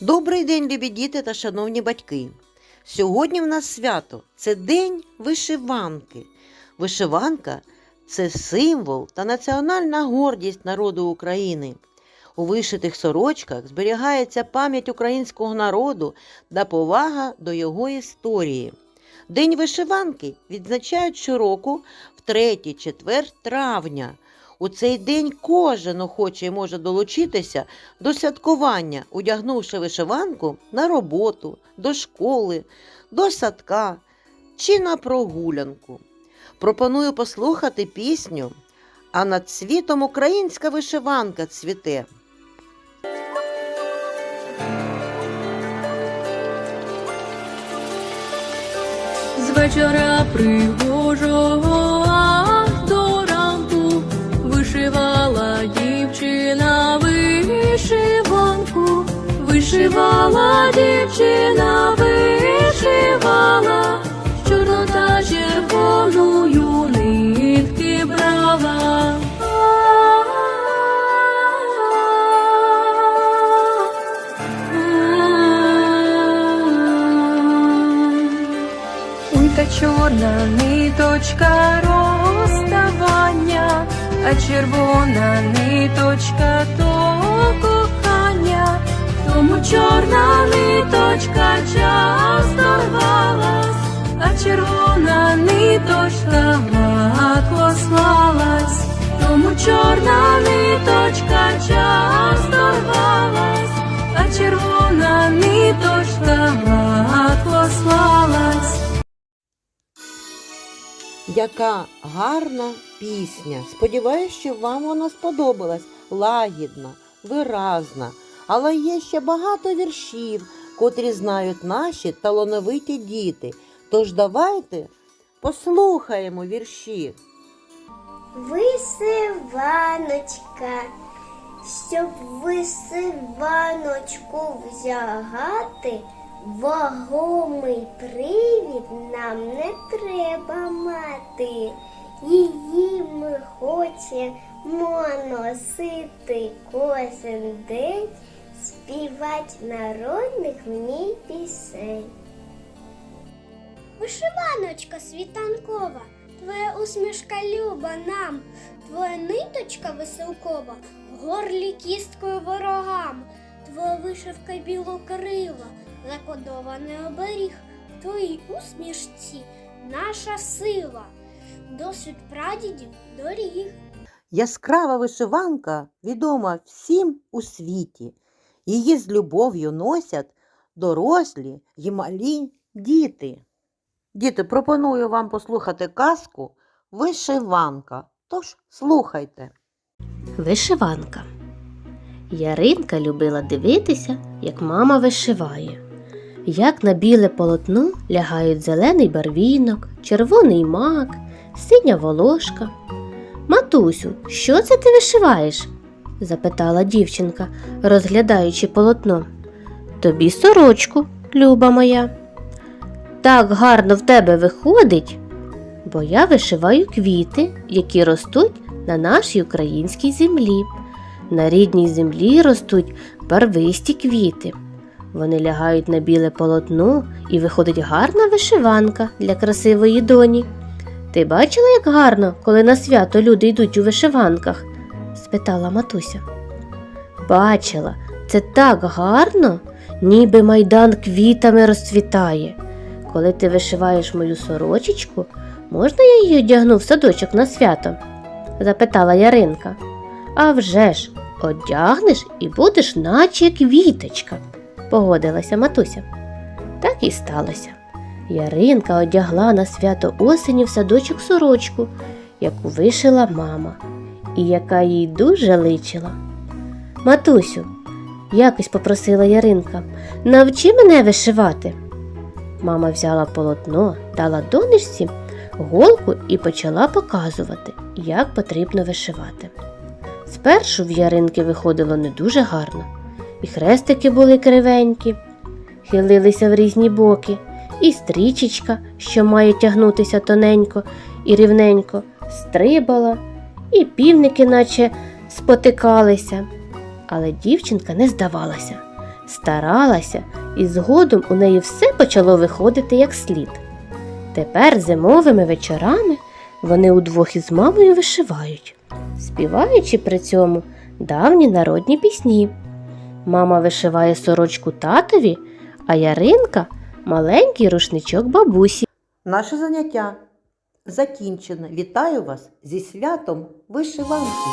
день, любі діти та шановні батьки. Сьогодні в нас свято це День вишиванки. Вишиванка це символ та національна гордість народу України. У вишитих сорочках зберігається пам'ять українського народу та повага до його історії. День вишиванки відзначають щороку в 3-4 травня. У цей день кожен охочий може долучитися до святкування, одягнувши вишиванку на роботу, до школи, до садка чи на прогулянку. Пропоную послухати пісню, а над світом українська вишиванка цвіте. З вечора пригожого дівчина вишиванку, вишивала дівчина, вишивала, чорно та червоною нитки брала. Ой, чорна ниточка розставання, а червона ниточка то кохання, тому чорна ниточка часто рвалась, а червона ниточка гладко слалась, тому чорна ниточка часто рвалась, а червона ниточка Яка гарна пісня! Сподіваюсь, що вам вона сподобалась лагідна, виразна, але є ще багато віршів, котрі знають наші талановиті діти. Тож давайте послухаємо вірші. Висиваночка, щоб висиваночку взягати, вагомий привід нам не треба мати. Її ми хочемо носити кожен день, співать народних в ній пісень. Вишиваночка світанкова, твоя усмішка люба нам, твоя ниточка веселкова, горлі кісткою ворогам, твоя вишивка білокрила, закодований оберіг, в твоїй усмішці наша сила, досвід прадідів доріг. Яскрава вишиванка відома всім у світі. Її з любов'ю носять дорослі й малі діти. Діти, пропоную вам послухати казку Вишиванка. Тож слухайте. Вишиванка. Яринка любила дивитися, як мама вишиває, як на біле полотно лягають зелений барвінок, червоний мак, синя волошка. Матусю, що це ти вишиваєш? запитала дівчинка, розглядаючи полотно. Тобі сорочку, люба моя. Так гарно в тебе виходить, бо я вишиваю квіти, які ростуть на нашій українській землі. На рідній землі ростуть барвисті квіти. Вони láгають на біле полотно і виходить гарна вишиванка для красивої доні. Ти бачила, як гарно, коли на свято люди йдуть у вишиванках? спитала матуся. Бачила, це так гарно, ніби майдан квітами розцвітає. Коли ти вишиваєш мою сорочечку, можна я її одягну в садочок на свято? запитала Яринка. А вже ж, одягнеш і будеш наче квіточка, погодилася матуся. Так і сталося. Яринка одягла на свято осені в садочок сорочку, яку вишила мама, і яка їй дуже личила. Матусю, якось попросила Яринка, навчи мене вишивати. Мама взяла полотно, дала донечці голку і почала показувати, як потрібно вишивати. Спершу в яринки виходило не дуже гарно, і хрестики були кривенькі, хилилися в різні боки, і стрічечка, що має тягнутися тоненько і рівненько, стрибала, і півники, наче спотикалися. Але дівчинка не здавалася, старалася і згодом у неї все почало виходити як слід. Тепер зимовими вечорами вони удвох із мамою вишивають, співаючи при цьому давні народні пісні. Мама вишиває сорочку татові, а Яринка маленький рушничок бабусі. Наше заняття закінчено. Вітаю вас зі святом вишиванки.